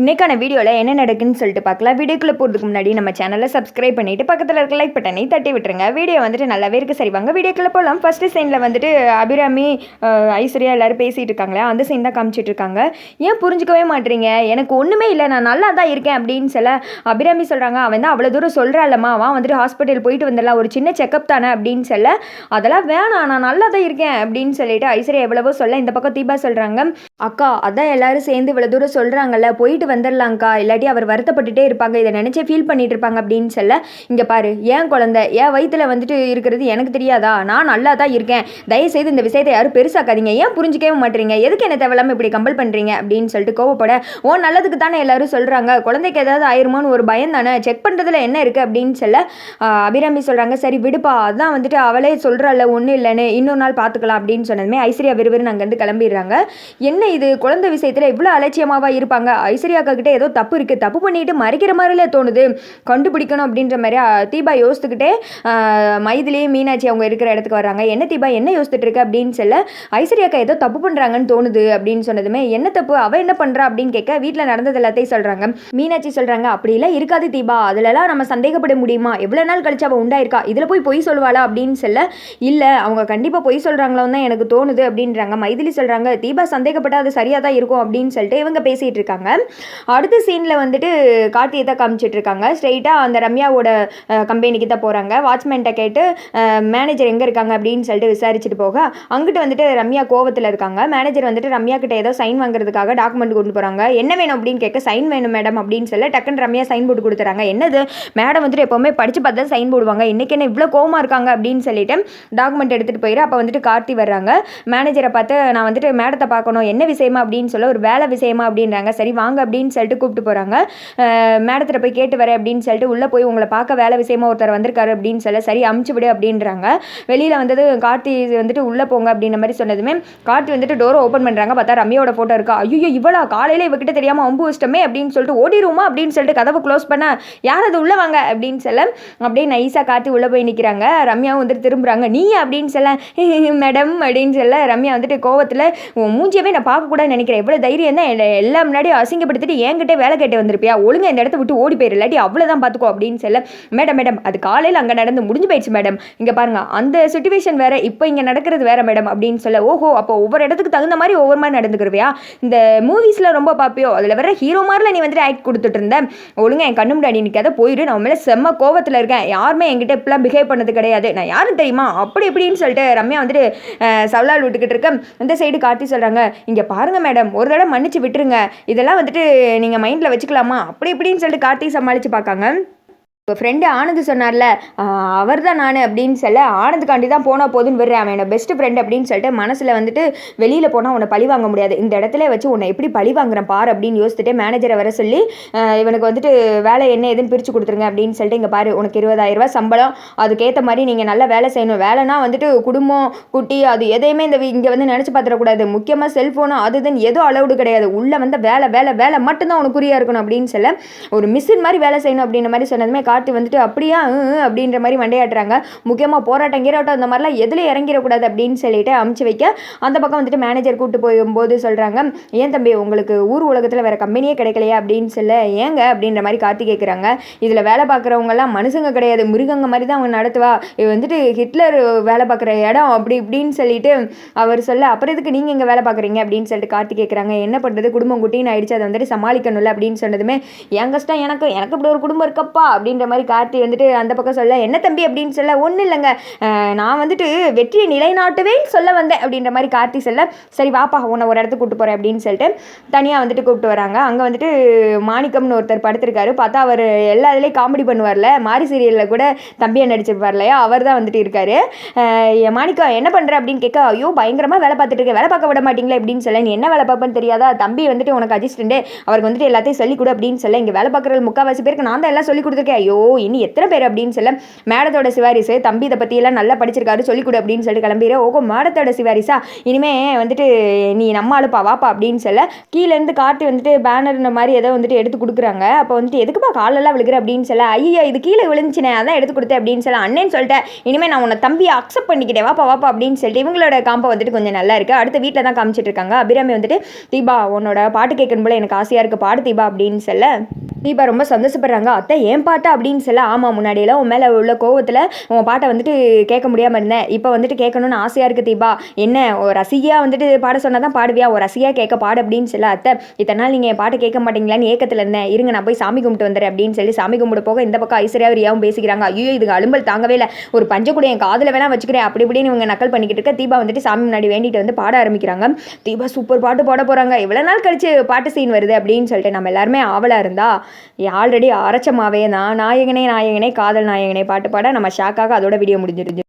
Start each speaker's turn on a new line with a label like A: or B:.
A: இன்றைக்கான வீடியோவில் என்ன நடக்குன்னு சொல்லிட்டு பார்க்கலாம். வீடியோக்குள்ளே போகிறதுக்கு முன்னாடி நம்ம சேனலை சப்ஸ்கிரைப் பண்ணிட்டு பக்கத்தில் இருக்க லைக் பட்டனை தட்டி விட்டுருங்க. வீடியோ வந்துட்டு நல்லாவே இருக்குது சரி வாங்க வீடியோக்குள்ளே போகலாம் ஃபஸ்ட்டு சீனில் வந்துட்டு அபிராமி ஐஸ்வர்யா எல்லாரும் பேசிகிட்டு இருக்காங்களே அந்த சீன் தான் காமிச்சிட்டு இருக்காங்க. ஏன் புரிஞ்சுக்கவே மாட்டீங்க எனக்கு ஒன்றுமே இல்லை. நான் நல்லா தான் இருக்கேன் அப்படின்னு சொல்ல அபிராமி சொல்கிறாங்க அவன் தான் அவ்வளோ தூரம் சொல்கிறாள்மா அவன் வந்துட்டு ஹாஸ்பிட்டல் போயிட்டு வந்துடலாம். ஒரு சின்ன செக்கப் தானே அப்படின்னு சொல்ல அதெல்லாம் வேணாம். நான் நல்லா தான் இருக்கேன். அப்படின்னு சொல்லிட்டு ஐஸ்வர்யா எவ்வளவோ சொல்ல இந்த பக்கம் தீபா சொல்கிறாங்க அக்கா அதான் எல்லாரும் சேர்ந்து இவ்வளோ தூரம் சொல்கிறாங்கல்ல போய் போயிட்டு வந்துடலாங்க்கா இல்லாட்டி அவர் வருத்தப்பட்டுட்டே இருப்பாங்க. இதை நினச்சே ஃபீல் பண்ணிட்டு இருப்பாங்க அப்படின்னு சொல்ல இங்கே பாரு ஏன் குழந்தை? என் வயிற்றில் வந்துட்டு இருக்கிறது எனக்கு தெரியாதா? நான் நல்லா தான் இருக்கேன். தயவுசெய்து இந்த விஷயத்தை யாரும் பெருசாக்காதீங்க. ஏன் புரிஞ்சிக்கவே மாட்டீங்க எதுக்கு என்ன தேவையில்லாமல் இப்படி கம்பல் பண்ணுறீங்க அப்படின்னு சொல்லிட்டு கோவப்பட ஓ நல்லதுக்கு தானே எல்லாரும் சொல்கிறாங்க குழந்தைக்கு ஏதாவது ஆயிருமோன்னு ஒரு பயம் தானே? செக் பண்ணுறதுல என்ன இருக்குது அப்படின்னு சொல்ல அபிராமி சொல்கிறாங்க சரி விடுப்பா. அதான் வந்துட்டு அவளே சொல்கிறாள் ஒன்றும் இல்லைன்னு. இன்னொரு நாள் பார்த்துக்கலாம் அப்படின்னு சொன்னதுமே ஐஸ்வர்யா விறுவிறுன்னு அங்கேருந்து கிளம்பிடுறாங்க. என்ன இது? குழந்தை விஷயத்தில் இவ்வளோ அலட்சியமாக இருப்பாங்க? ஐஸ் ஐஸ்வர்யா அக்கா கிட்ட ஏதோ தப்பு இருக்குது தப்பு பண்ணிட்டு மறைக்கிற மாதிரில தோணுது. கண்டுபிடிக்கணும் அப்படின்ற மாதிரி தீபா யோசித்துக்கிட்டே மைதிலே மீனாட்சி அவங்க இருக்கிற இடத்துக்கு வர்றாங்க. என்ன தீபா என்ன யோசித்துட்டு இருக்க? அப்படின்னு சொல்ல ஐஸ்வர்யா அக்கா ஏதோ தப்பு பண்ணுறாங்கன்னு தோணுது அப்படின்னு சொன்னதுமே என்ன தப்பு? அவ என்ன பண்ணுறா அப்படின்னு கேட்க வீட்டில் நடந்தது எல்லாத்தையும் சொல்கிறாங்க மீனாட்சி சொல்கிறாங்க அப்படிலாம் இருக்காது தீபா. அதுலலாம் நம்ம சந்தேகப்பட முடியுமா? எவ்வளோ நாள் கழிச்சு அவள் உண்டாயிருக்கா? இதில் போய் பொய் சொல்லுவாளா? அப்படின்னு சொல்ல இல்லை அவங்க கண்டிப்பாக பொய் சொல்கிறாங்களோன்னு தான் எனக்கு தோணுது அப்படின்றாங்க. மைதிலி சொல்கிறாங்க தீபா சந்தேகப்பட்டால் அது சரியாக தான் இருக்கும் அப்படின்னு சொல்லிட்டு இவங்க பேசிகிட்டு இருக்காங்க. அடுத்த சீனில் வந்துட்டு கார்த்தியை தான் காமிச்சிட்டு இருக்காங்க. ஸ்ட்ரெயிட்டாக அந்த ரம்யாவோட கம்பெனிக்கு தான் போகிறாங்க வாட்ச்மேன்ட்ட கேட்டு மேனேஜர் எங்கே இருக்காங்க அப்படின்னு சொல்லிட்டு விசாரிச்சுட்டு போக அங்கிட்டு வந்துட்டு ரம்யா கோவத்தில் இருக்காங்க. மேனேஜர் வந்துட்டு ரம்யா கிட்ட ஏதோ சைன் வாங்குறதுக்காக டாக்குமெண்ட் கொண்டு போகிறாங்க என்ன வேணும்? அப்படின்னு கேட்க சைன் வேணும் மேடம் அப்படின்னு சொல்ல டக்குன்னு ரம்யா சைன் போட்டு கொடுத்துறாங்க. என்னது? மேடம் வந்துட்டு எப்போவுமே படித்து பார்த்தா சைன் போடுவாங்க. இன்றைக்கி என்ன இவ்வளோ கோவமாக இருக்காங்க? அப்படின்னு சொல்லிட்டு டாக்குமெண்ட் எடுத்துகிட்டு போயிடு அப்போ வந்துட்டு கார்த்தி வர்றாங்க. மேனேஜரை பார்த்து நான் வந்துட்டு மேடத்தை பார்க்கணும். என்ன விஷயமா? அப்படின்னு சொல்ல ஒரு வேலை விஷயமா? அப்படின்றாங்க. சரி வாங்க. அப்படின்னு சொல்லிட்டு கூப்பிட்டு போகிறாங்க மேடத்தில் போய் கேட்டு வரேன் அப்படின்னு சொல்லிட்டு உள்ளே போய் உங்களை பார்க்க வேலை விஷயமா ஒருத்தர் வந்திருக்காரு அப்படின்னு சொல்ல சரி அமுச்சு விடு அப்படின்றாங்க. வெளியில் வந்தது கார்த்தி வந்துட்டு உள்ளே போங்க அப்படின்ற மாதிரி சொன்னதுமே கார்த்தி வந்துட்டு டோரை ஓப்பன் பண்ணுறாங்க பார்த்தா ரம்யாவோட ஃபோட்டோ இருக்கா. ஐயோ இவ்வளோ காலையில் இவகிட்ட தெரியாமல் அம்பு வச்சிட்டோமே அப்படின்னு சொல்லிட்டு ஓடிடுவோமா அப்படின்னு சொல்லிட்டு கதவை க்ளோஸ் பண்ண யார் அது? உள்ளே வாங்க அப்படின்னு சொல்ல அப்படியே நைஸாக கார்த்தி உள்ளே போய் நிற்கிறாங்க ரம்யாவும் வந்துட்டு திரும்புறாங்க. நீ அப்படின்னு சொல்ல மேடம் அப்படின்னு சொல்ல ரம்யா வந்துட்டு கோவத்தில் மூஞ்சியவே நான் பார்க்கக்கூடாது நினைக்கிறேன். எவ்வளோ தைரியம் தான். எல்லாம் முன்னாடி அசிங்கப்படுத்திட்டு என்கிட்ட வேலை கேட்டு வந்திருப்பியா? ஒழுங்கு இந்த இடத்த விட்டு ஓடி போயிரு. இல்லாட்டி அவ்வளோதான் பார்த்துக்கோ அப்படின்னு சொல்ல மேடம் மேடம் அது காலையில் அங்கே நடந்து முடிஞ்சு போயிடுச்சு மேடம். இங்கே பாருங்க அந்த சுச்சுவேஷன் வேற இப்போ இங்கே நடக்கிறது வேற மேடம் அப்படின்னு சொல்ல ஓஹோ அப்போ ஒவ்வொரு இடத்துக்கு தகுந்த மாதிரி ஒவ்வொரு மாதிரி நடந்துக்கிறவியா இந்த மூவிஸில் ரொம்ப பார்ப்பியோ அதில் வர ஹீரோ மாதிரில நீ வந்துட்டு ஆக்ட் கொடுத்துட்டு இருந்த. ஒழுங்கா என் கண்ணு முன்னாடி நிற்காத போயிடு நான் மேலே செம்ம கோவத்தில் இருக்கேன். யாருமே என்கிட்ட இப்பெல்லாம் பிஹேவ் பண்ணது கிடையாது. நான் யாரும் தெரியுமா? அப்படி இப்படின்னு சொல்லிட்டு ரம்யா வந்துட்டு சவலால் விட்டுக்கிட்டு இருக்க இந்த சைடு கார்த்தி சொல்கிறாங்க இங்கே பாருங்கள் மேடம் ஒரு தடவை மன்னிச்சு விட்டுருங்க. இதெல்லாம் வந்துட்டு நீங்கள் மைண்டில் வச்சுக்கலாமா? அப்படி இப்படின்னு சொல்லிட்டு கார்த்தி சமாளித்து பார்க்காங்க. இப்போ ஃப்ரெண்டு ஆனந்த் சொன்னார்ல அவர் தான் நான் அப்படின்னு சொல்ல ஆனந்துக்காண்டி தான் போனால் போதுன்னு விடுறேன் அவன் என்னோட பெஸ்ட் ஃப்ரெண்ட் அப்படின்னு சொல்லிட்டு மனசில் வந்துட்டு வெளியில் போனால் உன்னை பழி வாங்க முடியாது. இந்த இடத்துல வச்சு உன்னை எப்படி பழி வாங்குறேன் பார் அப்படின்னு யோசிச்சுட்டு மேனேஜரை வர சொல்லி இவனுக்கு வந்துட்டு வேலை என்ன ஏதுன்னு பிரித்து கொடுத்துருங்க அப்படின்னு சொல்லிட்டு இங்கே பாரு உனக்கு இருபதாயிரம் ரூபாய் சம்பளம் அதுக்கேற்ற மாதிரி நீங்கள் நல்லா வேலை செய்யணும். வேலைனா வந்துட்டு குடும்பம் குட்டி அது எதையுமே இந்த இங்கே வந்து நினச்சி பார்த்துடக்கூடாது. முக்கியமாக செல்ஃபோனு அது இதுன்னு எதுவும் அலவுடு கிடையாது. உள்ளே வந்து வேலை வேலை வேலை மட்டும்தான் உனக்கு குறியாக இருக்கணும் அப்படின்னு சொல்ல ஒரு மிஷின் மாதிரி வேலை செய்யணும் அப்படின்ற மாதிரி சொன்னதுமே காட்டு வந்துட்டு அப்படியா? ம், அப்படின்ற மாதிரி மண்டையாட்டுறாங்க. முக்கியமாக போராட்டம் கீராட்டம் அந்த மாதிரிலாம் எதில் இறங்கிடக்கூடாது அப்படின்னு சொல்லிட்டு அமுச்சு வைக்க அந்த பக்கம் வந்துட்டு மேனேஜர் கூட்டு போகும்போது சொல்கிறாங்க ஏன் தம்பி உங்களுக்கு ஊர் உலகத்தில் வேறு கம்பெனியே கிடைக்கலையா? அப்படின்னு சொல்ல ஏங்க? அப்படின்ற மாதிரி கார்த்தி கேட்குறாங்க இதில் வேலை பார்க்குறவங்கலாம் மனுஷங்க கிடையாது மிருகங்க மாதிரி தான் அவங்க நடத்துவா. இது வந்துட்டு ஹிட்லர் வேலை பார்க்குற இடம் அப்படி இப்படின்னு சொல்லிட்டு அவர் சொல்ல அப்புறம் எதுக்கு நீங்கள் இங்கே வேலை பார்க்குறீங்க? அப்படின்னு சொல்லிட்டு கார்த்தி கேட்குறாங்க என்ன பண்ணுறது குடும்பம் குட்டின்னு ஆயிடுச்சு அதை வந்துட்டு சமாளிக்கணும்ல? அப்படின்னு சொன்னதுமே என் கஷ்டம்? எனக்கு எனக்கு இப்படி ஒரு குடும்பம் இருக்கப்பா? அப்படின்ற மாதிரி கார்த்தி வந்துட்டு அந்த பக்கம் சொல்ல என்ன தம்பி? அப்படின்னு சொல்ல ஒன்றும் இல்லைங்க. நான் வந்துட்டு வெற்றியை நிலைநாட்டவே சொல்ல வந்தேன். அப்படின்ற மாதிரி கார்த்தி சொல்ல சரி வாப்பா உன்னை ஒரு இடத்துக்கு கூப்பிட்டு போகிறேன் அப்படின்னு சொல்லிட்டு தனியாக வந்துட்டு கூப்பிட்டு வராங்க. அங்கே வந்துட்டு மாணிக்கம்னு ஒருத்தர் படுத்திருக்காரு. பார்த்தா அவர் எல்லா இதுலேயும் காமெடி பண்ணுவார்ல. மாரி சீரியலில் கூட தம்பியை நடிச்சிருப்பார் இல்லையா? அவர் தான் வந்துட்டு இருக்காரு. என் மாணிக்கம் என்ன பண்ணுற அப்படின்னு கேட்க ஐயோ பயங்கரமாக வேலை பார்த்துட்டு இருக்க வேலை பார்க்க விட மாட்டீங்களா? அப்படின்னு சொல்ல நீ என்ன வேலை பார்ப்பேன்னு தெரியாதா? தம்பி வந்துட்டு உனக்கு அசிஸ்டண்ட்டு அவருக்கு வந்துட்டு எல்லாத்தையும் சொல்லிக் கொடு அப்படின்னு சொல்ல இங்கே வேலை பார்க்குற முக்கால்வாசி பேருக்கு நான் தான் எல்லாம் சொல்லி கொடுத்துருக்கேன். ஐயோ இனி எத்தனை பேர் அப்படின்னு சொல்ல மேடத்தோட சிவாரிசு தம்பி இதை பற்றியெல்லாம் நல்லா படிச்சிருக்காரு சொல்லிக் கொடு அப்படின்னு சொல்லிட்டு கிளம்பிடு ஓகோ மேடத்தோட சிவாரிசா? இனிமே வந்துட்டு நீ நம்ம ஆளுப்பா வாப்பா அப்படின்னு சொல்ல கீழேருந்து காட்டி வந்துட்டு பேனர் இந்த மாதிரி ஏதோ வந்துட்டு எடுத்து கொடுக்குறாங்க. அப்போ வந்துட்டு எதுக்குப்பா காலெல்லாம் விழுகிற? அப்படின்னு சொல்ல ஐயோ இது கீழே விழுந்துச்சுனே அதான் எடுத்து கொடுத்தேன் அப்படின்னு சொல்ல அண்ணன் சொல்லிட்டேன். இனிமேல் நான் உன்னை தம்பியை அக்செப்ட் பண்ணிக்கிட்டேன். வாப்பா வாப்பா அப்படின்னு சொல்லிட்டு இவங்களோட காம்போ வந்துட்டு கொஞ்சம் நல்லா இருக்குது அடுத்த வீட்டில் தான் காமிச்சிட்டு இருக்காங்க. அபிராமி வந்துட்டு தீபா உன்னோட பாட்டு கேட்கணும் போல எனக்கு ஆசையாக இருக்குது பாடு தீபா அப்படின்னு சொல்ல தீபா ரொம்ப சந்தோஷப்படுறாங்க. அத்தை ஏன் பாட்டா? அப்படின்னு சொல்ல ஆமாம் முன்னாடியெல்லாம் உன் மேலே உள்ள கோவத்தில் உன் பாட்டை வந்துட்டு கேட்க முடியாமல் இருந்தேன். இப்போ வந்துட்டு கேட்கணும்னு ஆசையாக இருக்குது தீபா. என்ன ஒரு ரசிகையாக வந்துட்டு பாட சொன்னால் தான் பாடுவியா? ஒரு ரசிகையாக கேட்க பாடு அப்படின்னு சொல்ல அத்தை இத்தனை நாள் நீங்கள் என் பாட்டு கேட்க மாட்டீங்களான்னு ஏக்கத்தில் இருந்தேன். இருங்க நான் போய் சாமி கும்பிட்டு வந்துடுறேன் அப்படின்னு சொல்லி சாமி கும்பிட போக இந்த பக்கம் ஐஸ்வர்யாவும் ரியாவும் பேசிக்கிறாங்க. ஐயோ இது அலும்பல் தாங்கவே இல்லை. ஒரு பஞ்சக்குடி என் காதில் வேணா வச்சுக்கிறேன். அப்படி இப்படின்னு இவங்க நக்கல் பண்ணிக்கிட்டு இருக்க தீபா வந்துட்டு சாமி முன்னாடி வேண்டிட்டு வந்து பாட ஆரம்பிக்கிறாங்க. தீபா சூப்பர் பாட்டு பாட போகிறாங்க எவ்வளோ நாள் கழிச்சு பாட்டு சீன் வருது அப்படின்னு சொல்லிட்டு நம்ம எல்லாருமே ஆவலாக இருந்தா ஆல்ரெடி அரைச்சமாவே தான் நான் நாயகனே நாயகனே காதல் நாயகனே பாட்டு பாட நம்ம ஷாக்காக அதோட வீடியோ முடிஞ்சிருச்சு.